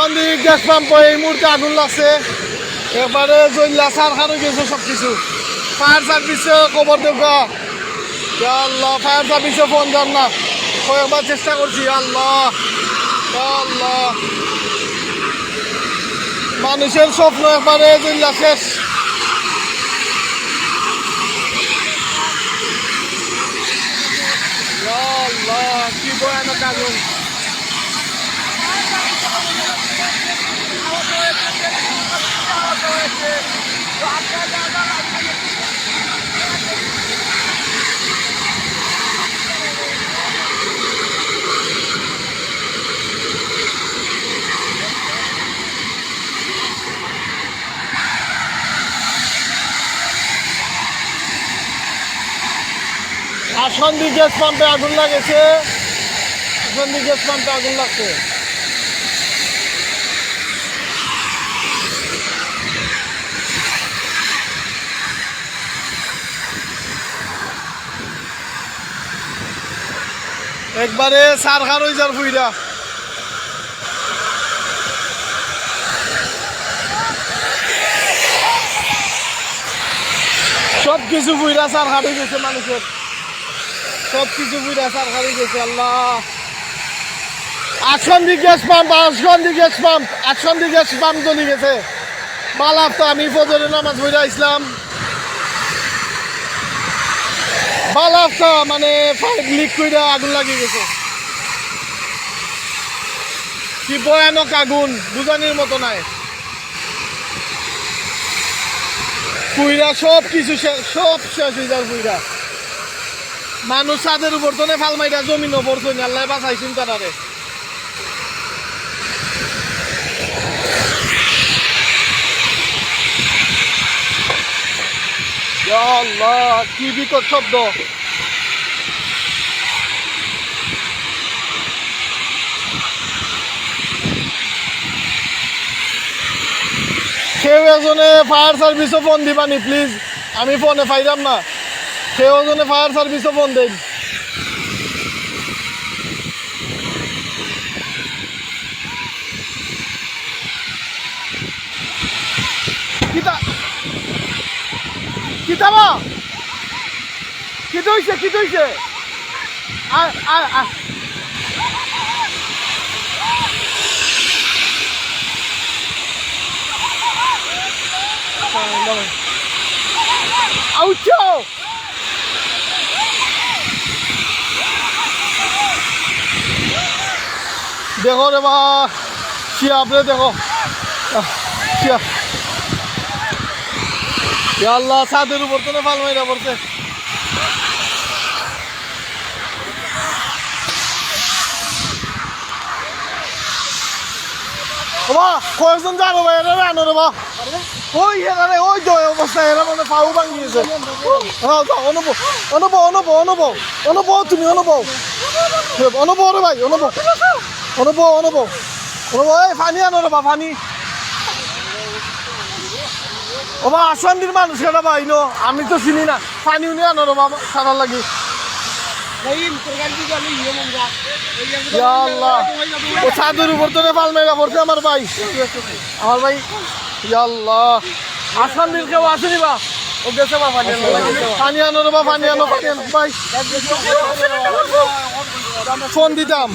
সন্দিক gas pump এই মুহূর্তে আগুন লাগছে। এবারে জল্লা সার খানো গেছে সব কিছু ফায়ার সার্ভিসে খবর দেবো ইয়া আল্লাহ, ফায়ার সার্ভিসে ফোন যান না। কয়েকবার চেষ্টা করছি আল্লাহ আল্লাহ। মানুষের স্বপ্ন একবারে জল্লা শেষ ইয়া আল্লাহ কি ভয়ানক আগুন আসন্দি গ্যাস পাম্পে আগুন লাগেছে। আসন্দি গ্যাস পাম্পে আগুন লাগছে। একবারে সার খার হয়ে যার ফুইরা সব কিছু ফুইরা সার খার হয়ে গেছে মানুষের। সব কিছু সার গেছে, আল্লাহ। গ্যাস পাম্প আটসন্দি গ্যাস পাম্প আটসন্দি গ্যাস পাম্প জ্বলি গেছে। মালাপ তো আমি ফজরে নামাজ ইসলাম মানে লিক করে আগুন লাগিয়ে গেছে। কি ভয়ানক আগুন, বুঝানির মতো নাই। পুইরা সব কিছু সব শেষ হয়ে যার পুইরা মানুষ ছাদের উপর তো ফাল মাইরা জমিন পড়ছে না, আল্লাহ বাঁচাইছেন তারারে। আল্লাহ, কি বিকট শব্দ। কেউ এজনে ফায়ার সার্ভিসও ফোন দিবানি প্লিজ আমি ফোনে পাইলাম না। কেউ এজনে ফায়ার সার্ভিসও দেন কিতা কিতা বা? কি হইছে কি হইছে? আয় আয় আউচো দেখো রে বা শিয়া আপনি দেখো। শিয়া আল্লাহ, ছাদের উপর তো ফাল মাইরা পড়ছে। বাবা কয়েকজন যাব ভাই, এরা আনো রে বা ওই এখানে, ওই তো অবস্থা এরা মানে পাও ভাঙিয়েছে হ্যাঁ অনুভব অনুভব অনুভব অনুভব অনুভব তুমি অনুভব অনুভব রে ভাই অনুভব অনুভব অনুভব অনুভব এই পানি আনো রে বা পানি ওবা আসান্দির মানুষ কেটা ভাই নো আমি তো চিনি না। পানি উনি আনো রে বাবা সারার লাগি। ও উপর তো পাল মেঘা পড়ছে আমার ভাই। আমার ভাই, ইয়া আল্লাহ। আসান্দির কেউ আসেনি বা? ও গেছে বা পানি আনো পানি পানি আনো পানি আনো ভাই। ফোন দিতাম।